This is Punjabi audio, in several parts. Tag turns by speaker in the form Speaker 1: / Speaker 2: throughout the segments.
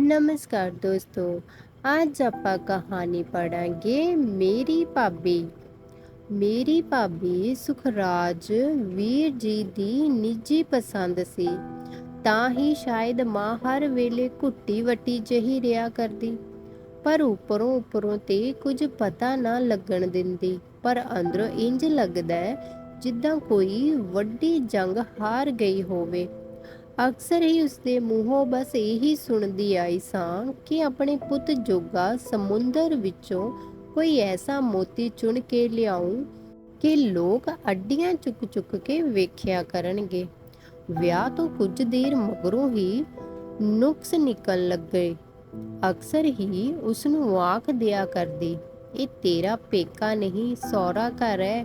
Speaker 1: ਨਮਸਕਾਰ ਦੋਸਤੋ, ਅੱਜ ਆਪਾਂ ਕਹਾਣੀ ਪੜਾਂਗੇ ਮੇਰੀ ਭਾਬੀ। ਮੇਰੀ ਭਾਬੀ ਸੁਖਰਾਜ ਵੀਰ ਜੀ ਦੀ ਨਿੱਜੀ ਪਸੰਦ ਸੀ। ਤਾਂ ਹੀ ਸ਼ਾਇਦ ਮਾਂ ਹਰ ਵੇਲੇ ਘੁੱਟੀ ਵੱਟੀ ਜਹੀ ਰਿਆ ਕਰਦੀ। ਪਰ ਉੱਪਰੋਂ ਉੱਪਰੋਂ ਤੇ ਕੁਝ ਪਤਾ ਨਾ ਲੱਗਣ ਦਿੰਦੀ। ਪਰ ਅੰਦਰੋਂ ਇੰਜ ਲੱਗਦਾ ਜਿੱਦਾਂ ਕੋਈ ਵੱਡੀ ਜੰਗ ਹਾਰ ਗਈ ਹੋਵੇ। ਅਕਸਰ ਹੀ ਉਸਦੇ ਮੂੰਹੋਂ ਬਸ ਇਹੀ ਸੁਣਦੀ ਆਈ ਸਾਂ ਕਿ ਆਪਣੇ ਪੁੱਤ ਜੋਗਾ ਸਮੁੰਦਰ ਵਿੱਚੋਂ ਕੋਈ ਐਸਾ ਮੋਤੀ ਚੁਣ ਕੇ ਲਿਆਉਂ ਕਿ ਲੋਕ ਅੱਡੀਆਂ ਚੁੱਕ ਚੁੱਕ ਕੇ ਵੇਖਿਆ ਕਰਨਗੇ। ਵਿਆਹ ਤੋਂ ਕੁਝ ਦੇਰ ਮਗਰੋਂ ਹੀ ਨੁਕਸ ਨਿਕਲ ਲੱਗੇ। ਅਕਸਰ ਹੀ ਉਸ ਨੂੰ ਆਖ ਦਿਆ ਕਰਦੀ, ਇਹ ਤੇਰਾ ਪੇਕਾ ਨਹੀਂ ਸੌਰਾ ਘਰ ਹੈ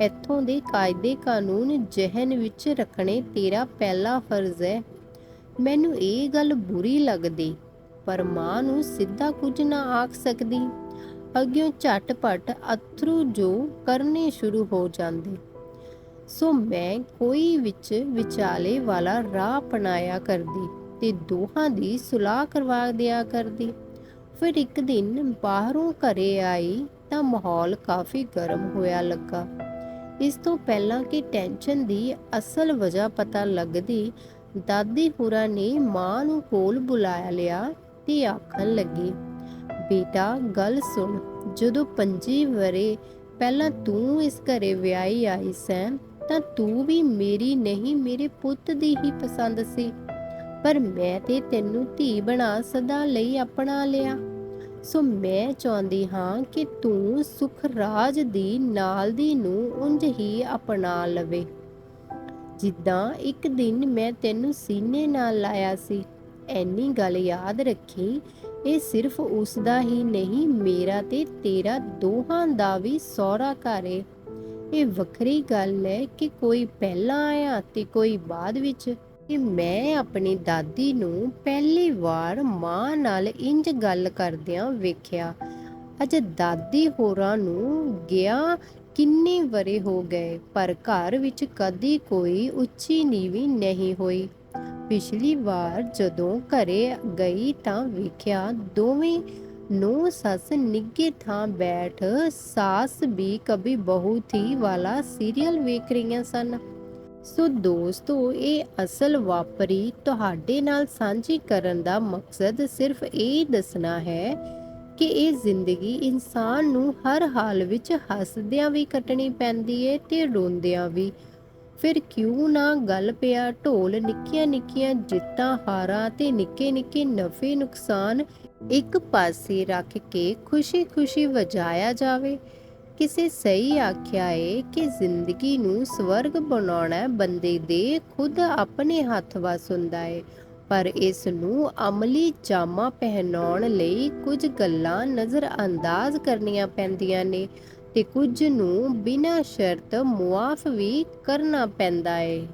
Speaker 1: ਇੱਥੋਂ ਦੇ ਕਾਇਦੇ ਕਾਨੂੰਨ ਜਹਨ ਵਿੱਚ ਰੱਖਣੇ ਤੇਰਾ ਪਹਿਲਾ ਫਰਜ਼ ਹੈ। ਮੈਨੂੰ ਇਹ ਗੱਲ ਬੁਰੀ ਲੱਗਦੀ, ਪਰ ਮਾਂ ਨੂੰ ਸਿੱਧਾ ਕੁਝ ਨਾ ਆਖ ਸਕਦੀ। ਅੱਗਿਓਂ ਝਟਪਟ ਅਥਰੂ ਜੋ ਕਰਨੇ ਸ਼ੁਰੂ ਹੋ ਜਾਂਦੇ। ਸੋ ਮੈਂ ਕੋਈ ਵਿੱਚ ਵਿਚਾਲੇ ਵਾਲਾ ਰਾਹ ਅਪਣਾਇਆ ਕਰਦੀ ਤੇ ਦੋਹਾਂ ਦੀ ਸੁਲਾਹ ਕਰਵਾ ਦਿਆ ਕਰਦੀ। ਫਿਰ ਇੱਕ ਦਿਨ ਬਾਹਰੋਂ ਘਰੇ ਆਈ ਤਾਂ ਮਾਹੌਲ ਕਾਫੀ ਗਰਮ ਹੋਇਆ ਲੱਗਾ। ਇਸ ਤੋਂ ਪਹਿਲਾਂ ਕਿ ਟੈਨਸ਼ਨ ਦੀ ਅਸਲ ਵਜ੍ਹਾ ਪਤਾ ਲੱਗਦੀ, ਦਾਦੀ ਹੁਰਾ ਨੇ ਮਾਂ ਨੂੰ ਕੋਲ ਬੁਲਾਇਆ ਲਿਆ ਤੇ ਆਖਣ ਲੱਗੀ, ਬੇਟਾ, ਗੱਲ ਸੁਣ, ਜਦੋਂ ਪੰਜੀ ਵਰੇ ਪਹਿਲਾਂ ਤੂੰ ਇਸ ਘਰੇ ਵਿਆਹੀ ਆਈ ਸੈਂ, ਤਾਂ ਤੂੰ ਵੀ ਮੇਰੀ ਨਹੀਂ, ਮੇਰੇ ਪੁੱਤ ਦੀ ਹੀ ਪਸੰਦ ਸੀ। ਪਰ ਮੈਂ ਤੇ ਤੈਨੂੰ ਧੀ ਬਣਾ ਸਦਾ ਲਈ ਆਪਣਾ ਲਿਆ। ਸੋ ਮੈਂ ਚਾਹੁੰਦੀ ਹਾਂ ਕਿ ਤੂੰ ਸੁਖਰਾਜ ਦੀ ਨਾਲ ਦੀ ਨੂੰ ਉਂਝ ਹੀ ਅਪਣਾ ਲਵੇ। ਜਿੱਦਾਂ ਇੱਕ ਦਿਨ ਮੈਂ ਤੈਨੂੰ ਸੀਨੇ ਨਾਲ ਲਾਇਆ ਸੀ, ਐਨੀ ਗੱਲ ਯਾਦ ਰੱਖੀ, ਇਹ ਸਿਰਫ ਉਸ ਦਾ ਹੀ ਨਹੀਂ, ਮੇਰਾ ਤੇ ਤੇਰਾ ਦੋਹਾਂ ਦਾ ਵੀ ਸਹੁਰਾ ਘਰ ਏ। ਇਹ ਵੱਖਰੀ ਗੱਲ ਹੈ ਕਿ ਕੋਈ ਪਹਿਲਾਂ ਆਇਆ ਤੇ ਕੋਈ ਬਾਅਦ ਵਿੱਚ। ਕਿ ਮੈਂ ਆਪਣੀ ਦਾਦੀ ਨੂੰ ਪਹਿਲੀ ਵਾਰ ਮਾਂ ਨਾਲ ਇੰਜ ਗੱਲ ਕਰਦਿਆਂ ਵੇਖਿਆ। ਅਜ ਦਾਦੀ ਹੋਰਾਂ ਨੂੰ ਗਿਆ ਕਿੰਨੇ ਵਰੇ ਹੋ ਗਏ, ਪਰ ਘਰ ਵਿੱਚ ਕਦੀ ਕੋਈ ਉੱਚੀ ਨੀਵੀਂ ਨਹੀਂ ਹੋਈ। ਪਿਛਲੀ ਵਾਰ ਜਦੋਂ ਘਰੇ ਗਈ ਤਾਂ ਵੇਖਿਆ ਦੋਵੇਂ ਨੂੰ ਸੱਸ ਨਿੱਗੇ ਥਾਂ ਬੈਠ, ਸਾਸ ਵੀ ਕभी ਬਹੂ ਥੀ ਵਾਲਾ ਸੀਰੀਅਲ ਵੇਖ ਰਹੀਆਂ ਸਨ। ਸੋ ਦੋਸਤੋ, ਇਹ ਅਸਲ ਵਾਪਰੀ ਤੁਹਾਡੇ ਨਾਲ ਸਾਂਝੀ ਕਰਨ ਦਾ ਮਕਸਦ ਸਿਰਫ ਇਹ ਦੱਸਣਾ ਹੈ ਕਿ ਇਹ ਜ਼ਿੰਦਗੀ ਇਨਸਾਨ ਨੂੰ ਹਰ ਹਾਲ ਵਿੱਚ ਹੱਸਦਿਆਂ ਵੀ ਕੱਟਣੀ ਪੈਂਦੀ ਏ ਤੇ ਰੋਂਦਿਆਂ ਵੀ। ਫਿਰ ਕਿਉਂ ਨਾ ਗੱਲ ਪਿਆ ਢੋਲ ਨਿੱਕੀਆਂ ਨਿੱਕੀਆਂ ਜਿੱਤਾਂ, ਹਾਰਾਂ ਤੇ ਨਿੱਕੇ ਨਿੱਕੇ ਨਫੇ ਨੁਕਸਾਨ ਇੱਕ ਪਾਸੇ ਰੱਖ ਕੇ ਖੁਸ਼ੀ-ਖੁਸ਼ੀ ਵਜਾਇਆ ਜਾਵੇ ਕਿਸੇ ਸਹੀ ਆਖਿਆ ਏ ਕਿ ਜ਼ਿੰਦਗੀ ਨੂੰ ਸਵਰਗ ਬਣਾਉਣਾ ਬੰਦੇ ਦੇ ਖੁਦ ਆਪਣੇ ਹੱਥ ਵਸ ਹੁੰਦਾ ਏ, ਪਰ ਇਸ ਨੂੰ ਅਮਲੀ ਜਾਮਾ ਪਹਿਨਾਉਣ ਲਈ ਕੁਝ ਗੱਲਾਂ ਨਜ਼ਰ ਅੰਦਾਜ਼ ਕਰਨੀਆਂ ਪੈਂਦੀਆਂ ਨੇ ਤੇ ਕੁਝ ਨੂੰ ਬਿਨਾਂ ਸ਼ਰਤ ਮੁਆਫ ਵੀ ਕਰਨਾ ਪੈਂਦਾ ਏ।